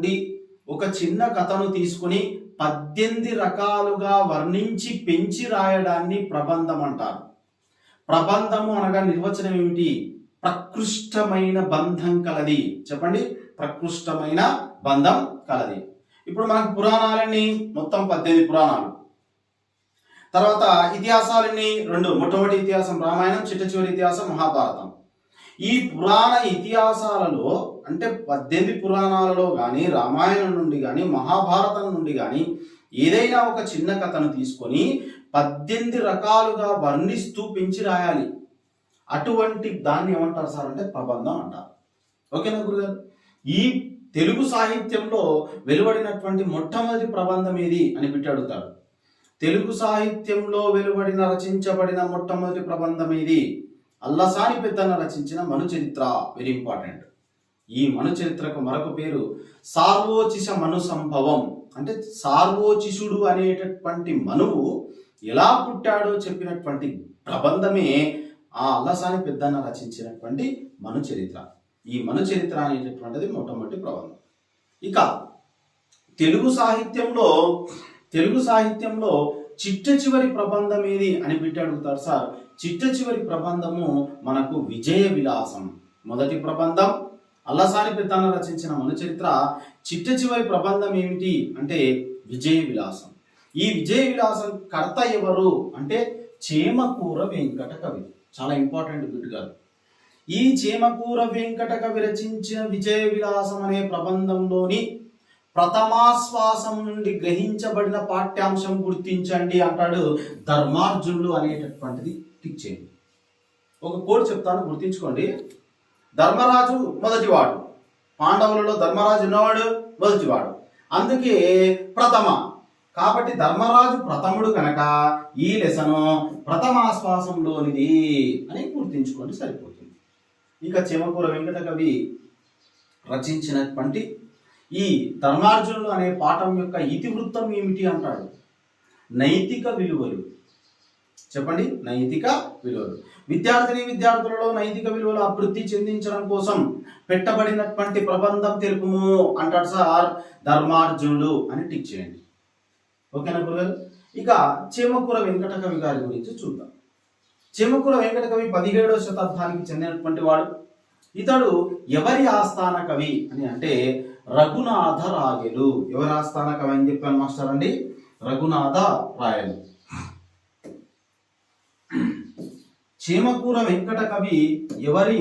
నుండి ఒక చిన్న కథను తీసుకుని పద్దెనిమిది రకాలుగా వర్ణించి పెంచి రాయడాన్ని ప్రబంధం అంటారు. ప్రబంధము అనగా నిర్వచనం ఏమిటి? ప్రకృష్టమైన బంధం కలది. చెప్పండి? ప్రకృష్టమైన బంధం కలది. ఇప్పుడు మనకు పురాణాలన్నీ మొత్తం పద్దెనిమిది పురాణాలు. తర్వాత ఇతిహాసాలన్నీ రెండు. మొట్టమొదటి ఇతిహాసం రామాయణం చిట్ట చివరి ఇతిహాసం మహాభారతం. ఈ పురాణ ఇతిహాసాలలో అంటే పద్దెనిమిది పురాణాలలో కానీ రామాయణం నుండి కానీ మహాభారతం నుండి కానీ ఏదైనా ఒక చిన్న కథను తీసుకొని పద్దెనిమిది రకాలుగా వర్ణిస్తూ పెంచి రాయాలి. అటువంటి దాన్ని ఏమంటారు సార్ అంటే ప్రబంధం అంటారు. ఓకేనా గురుగారు? ఈ తెలుగు సాహిత్యంలో వెలువడినటువంటి మొట్టమొదటి ప్రబంధం ఏది అని పెట్టి అడుగుతాడు తెలుగు సాహిత్యంలో వెలువడిన రచించబడిన మొట్టమొదటి ప్రబంధం ఏది? అల్లసాని పెద్దన్న రచించిన మను చరిత్ర వెరీ ఇంపార్టెంట్ ఈ మను చరిత్రకు మరొక పేరు సార్వోచిష మను సంభవం అంటే సార్వోచిషుడు అనేటటువంటి మనువు ఎలా పుట్టాడో చెప్పినటువంటి ప్రబంధమే ఆ అల్లసాని పెద్దన్న రచించినటువంటి మను చరిత్ర ఈ మను చరిత్ర అనేటటువంటిది మొట్టమొదటి ప్రబంధం. ఇక తెలుగు సాహిత్యంలో తెలుగు సాహిత్యంలో చిట్ట చివరి ప్రబంధం ఏది అని బిడ్డ అడుగుతారు సార్ చిట్ట చివరి ప్రబంధము మనకు విజయ విలాసం. మొదటి ప్రబంధం అల్లసాని పెద్దన్న రచించిన మను చరిత్ర చిట్ట చివరి ప్రబంధం ఏమిటి అంటే విజయ విలాసం. ఈ విజయ విలాసం కర్త ఎవరు అంటే చేమకూర వెంకట కవి. చాలా ఇంపార్టెంట్ బిట్ గారు. ఈ చేమకూర వెంకట కవి రచించిన విజయ విలాసం అనే ప్రబంధంలోని ప్రథమాశ్వాసం నుండి గ్రహించబడిన పాఠ్యాంశం గుర్తించండి అంటాడు ధర్మార్జునుడు అనేటటువంటిది టిక్ చేయండి. ఒక కోడ్ చెప్తాను గుర్తించుకోండి. ధర్మరాజు మొదటివాడు. పాండవులలో ధర్మరాజు ఉన్నవాడు మొదటివాడు. అందుకే ప్రథమ. కాబట్టి ధర్మరాజు ప్రథముడు కనుక ఈ లెసను ప్రథమాశ్వాసంలోనిది అని గుర్తించుకోండి సరిపోతుంది. ఇక చెమకూర వెంకట కవి రచించినటువంటి ఈ ధర్మార్జునుడు అనే పాఠం యొక్క ఇతివృత్తం ఏమిటి అంటాడు? నైతిక విలువలు. చెప్పండి నైతిక విలువలు. విద్యార్థిని విద్యార్థులలో నైతిక విలువలు అభివృద్ధి చెందించడం కోసం పెట్టబడినటువంటి ప్రబంధం తెలుపుము అంటాడు సార్ ధర్మార్జునుడు అని టిక్ చేయండి. ఓకేనా గురుగారు? ఇక చేమకూర వెంకట కవి గారి గురించి చూద్దాం. చేమకూర వెంకట కవి పదిహేడవ శతాబ్దానికి చెందినటువంటి వాడు. ఇతడు ఎవరి ఆస్థాన కవి అని అంటే రఘునాథ రాయలు ఎవరి ఆస్థాన కవి అని చెప్పాను మాస్టర్ అండి. రఘునాథ రాయలు చీమకూర వెంకట కవి ఎవరి